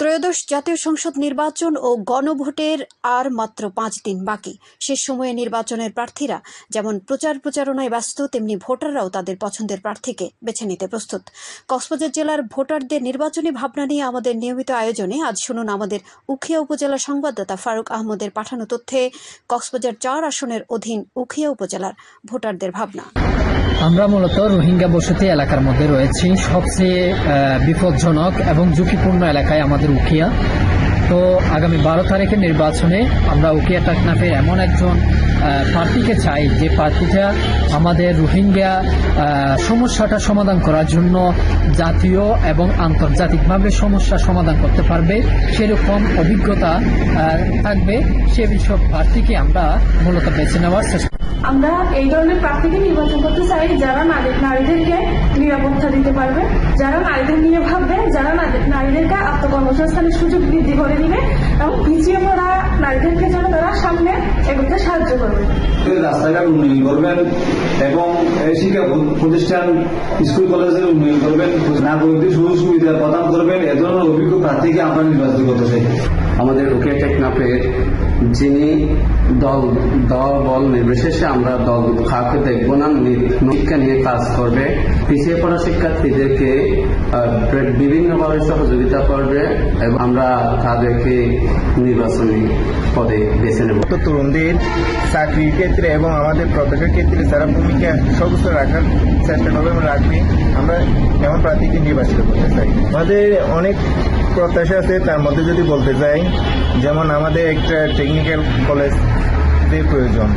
ত্রয়োদশ জাতীয় সংসদ নির্বাচন ও গণভোটের আর মাত্র পাঁচ দিন বাকি। শেষ সময়ে নির্বাচনের প্রার্থীরা যেমন প্রচার প্রচারণায় ব্যস্ত, তেমনি ভোটাররাও তাদের পছন্দের প্রার্থীকে বেছে নিতে প্রস্তুত। কক্সবাজার জেলার ভোটারদের নির্বাচনী ভাবনা নিয়ে আমাদের নিয়মিত আয়োজনে আজ শুনুন আমাদের উখিয়া উপজেলা সংবাদদাতা ফারুক আহমদের পাঠানো তথ্যে কক্সবাজার চার আসনের অধীন উখিয়া উপজেলার ভোটারদের ভাবনা। আমরা মূলত রোহিঙ্গা বসতি এলাকার মধ্যে রয়েছি। সবচেয়ে বিপজ্জনক এবং ঝুঁকিপূর্ণ এলাকায় আমাদের উখিয়া তো আগামী বারো তারিখের নির্বাচনে আমরা উকিয়া টাকনাফে এমন একজন প্রার্থীকে চাই, যে প্রার্থীটা আমাদের রোহিঙ্গা সমস্যাটা সমাধান করার জন্য জাতীয় এবং আন্তর্জাতিকভাবে সমস্যা সমাধান করতে পারবে। সেরকম অভিজ্ঞতা থাকবে। সে বিষয়ক প্রার্থীকে আমরা মূলত বেছে নেওয়ার চেষ্টা আমরা এই ধরনের প্রার্থীকে নির্বাচন করতে চাই, যারা নারী- নারীদেরকে নিরাপত্তা দিতে পারবে, যারা নারীদের নিয়ে ভাববে, যারা নারী- নারীদেরকে আত্মকর্মসংস্থানের সুযোগ বৃদ্ধি করে দিবে এবং পিছিয়ে পড়া নারীদেরকে যেন তারা সামনে এগোতে সাহায্য করবে। রাস্তাঘাট উন্নয়ন করবেন এবং শিক্ষা প্রতিষ্ঠান, স্কুল, কলেজের উন্নয়ন করবেন, নাগরিকদের সুযোগ সুবিধা প্রদান করবেন, এ ধরনের অভিজ্ঞ প্রার্থীকে আমরা নির্বাচিত করতে চাই। আমাদের রোকেয়া টেকনাফের যিনি দল দল, বল নির্বিশেষে আমরা দল কাউকে দেখব না শিক্ষা নিয়ে কাজ করবে। পিছিয়ে পড়া শিক্ষার্থীদেরকে বিভিন্নভাবে সহযোগিতা করবে এবং আমরা তাদেরকে নির্বাচনী পদে বেছে নেব। তো তরুণদের চাকরির ক্ষেত্রে এবং আমাদের প্রত্যেকের ক্ষেত্রে তারা ভূমিকা সর্বোচ্চ রাখার চেষ্টা করবে এবং রাখবে, আমরা এমন প্রার্থীকে নির্বাচিত করতে চাই। আমাদের অনেক প্রত্যাশা আছে, তার মধ্যে যদি বলতে চাই যেমন আমাদের একটা টেকনিক্যাল কলেজ প্রয়োজন।